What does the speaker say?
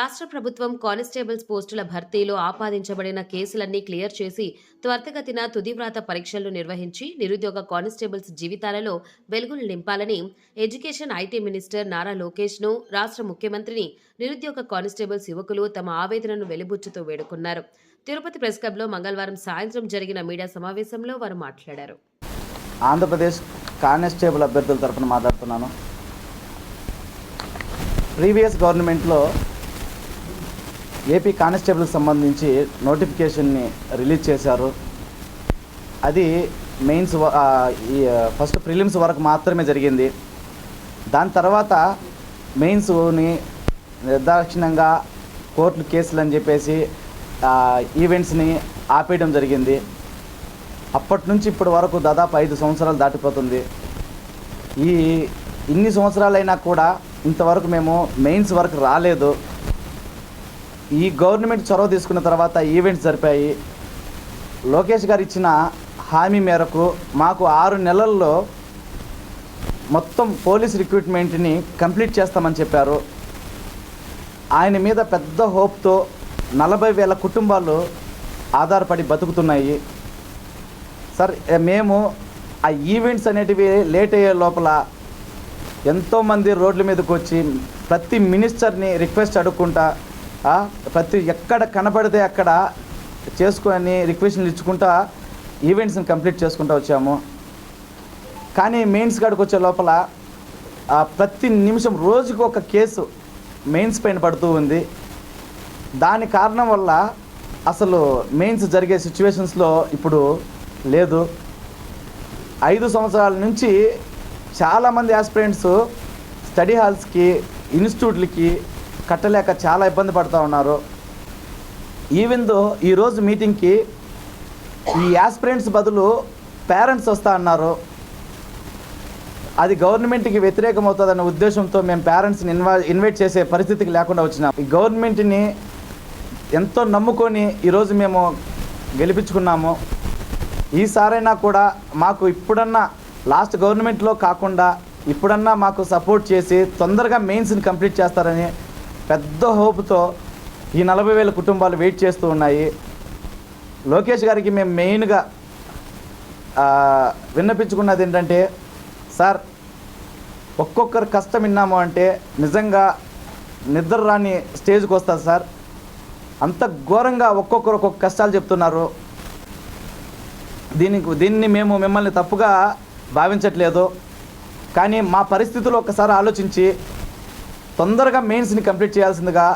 రాష్ట్ర ప్రభుత్వం కానిస్టేబుల్స్ పోస్టుల భర్తీలో ఆపాదించబడిన కేసులన్నీ క్లియర్ చేసి త్వరితగతిన తుదివ్రాత పరీక్షలు నిర్వహించి నిరుద్యోగ కానిస్టేబుల్స్ జీవితాలలో వెలుగులు నింపాలని ఎడ్యుకేషన్ ఐటీ మినిస్టర్ నారా లోకేష్ను రాష్ట్ర ముఖ్యమంత్రిని నిరుద్యోగ కానిస్టేబుల్స్ యువకులు తమ ఆవేదనను వెలిబుచ్చుతూ వేడుకున్నారు. తిరుపతి ప్రెస్ క్లబ్లో మంగళవారం సాయంత్రం జరిగిన మీడియా సమావేశంలో వారు మాట్లాడారు. ఆంధ్రప్రదేశ్ కానిస్టేబుల్ అభ్యర్థుల తరపున మాట్లాడుతున్నాను. ప్రీవియస్ గవర్నమెంట్లో ఏపీ కానిస్టేబుల్కి సంబంధించి నోటిఫికేషన్ని రిలీజ్ చేశారు. అది మెయిన్స్ ఈ ఫస్ట్ ప్రిలిమ్స్ వరకు మాత్రమే జరిగింది. దాని తర్వాత మెయిన్స్ని నిర్దాక్షిణ్యంగా కోర్టు కేసులు అని చెప్పేసి ఈవెంట్స్ని ఆపేయడం జరిగింది. అప్పటి నుంచి ఇప్పటి వరకు దాదాపు ఐదు సంవత్సరాలు దాటిపోతుంది. ఈ ఇన్ని సంవత్సరాలైనా కూడా ఇంతవరకు మేము మెయిన్స్ వరకు రాలేదు. ఈ గవర్నమెంట్ చొరవ తీసుకున్న తర్వాత ఈవెంట్స్ జరిపాయి. లోకేష్ గారు ఇచ్చిన హామీ మేరకు మాకు ఆరు నెలల్లో మొత్తం పోలీస్ రిక్రూట్మెంట్ని కంప్లీట్ చేస్తామని చెప్పారు. ఆయన మీద పెద్ద హోప్తో నలభై వేల కుటుంబాలు ఆధారపడి బతుకుతున్నాయి. సార్ మేము ఆ ఈవెంట్స్ అనేటివి లేట్ అయ్యే లోపల ఎంతోమంది రోడ్ల మీదకి వచ్చి ప్రతి మినిస్టర్ని రిక్వెస్ట్ అడుక్కుంటా ప్రతి ఎక్కడ కనపడితే అక్కడ చేసుకొని రిక్వెస్ట్లు ఇచ్చుకుంటా ఈవెంట్స్ని కంప్లీట్ చేసుకుంటూ వచ్చాము. కానీ మెయిన్స్ కాడికి వచ్చే లోపల ప్రతి నిమిషం రోజుకు ఒక కేసు మెయిన్స్ పైన పడుతూ ఉంది. దాని కారణం వల్ల అసలు మెయిన్స్ జరిగే సిచ్యువేషన్స్లో ఇప్పుడు లేదు. ఐదు సంవత్సరాల నుంచి చాలామంది ఆస్పిరెంట్స్ స్టడీ హాల్స్కి ఇన్స్టిట్యూట్లకి కట్టలేక చాలా ఇబ్బంది పడుతూ ఉన్నారు. ఈవెన్ దో ఈరోజు మీటింగ్కి ఈ యాస్పిరెంట్స్ బదులు పేరెంట్స్ వస్తా అన్నారు. అది గవర్నమెంట్కి వ్యతిరేకం అవుతుందనే ఉద్దేశంతో మేము పేరెంట్స్ని ఇన్వా ఇన్వైట్ చేసే పరిస్థితికి లేకుండా వచ్చినాం. ఈ గవర్నమెంట్ని ఎంతో నమ్ముకొని ఈరోజు మేము గెలిపించుకున్నాము. ఈసారైనా కూడా మాకు ఇప్పుడన్నా లాస్ట్ గవర్నమెంట్లో కాకుండా ఇప్పుడన్నా మాకు సపోర్ట్ చేసి తొందరగా మెయిన్స్ని కంప్లీట్ చేస్తారని పెద్ద హోప్తో ఈ నలభై వేల కుటుంబాలు వెయిట్ చేస్తూ ఉన్నాయి. లోకేష్ గారికి మేము మెయిన్గా విన్నపించుకున్నది ఏంటంటే సార్ ఒక్కొక్కరు కష్టం విన్నాము అంటే నిజంగా నిద్ర రాని స్టేజ్కి వస్తుంది సార్. అంత ఘోరంగా ఒక్కొక్కరు ఒక్కొక్క కష్టాలు చెప్తున్నారు. దీనికి దీన్ని మేము మిమ్మల్ని తప్పుగా భావించట్లేదు. కానీ మా పరిస్థితులు ఒకసారి ఆలోచించి తొందరగా మెయిన్స్ని కంప్లీట్ చేయాల్సిందిగా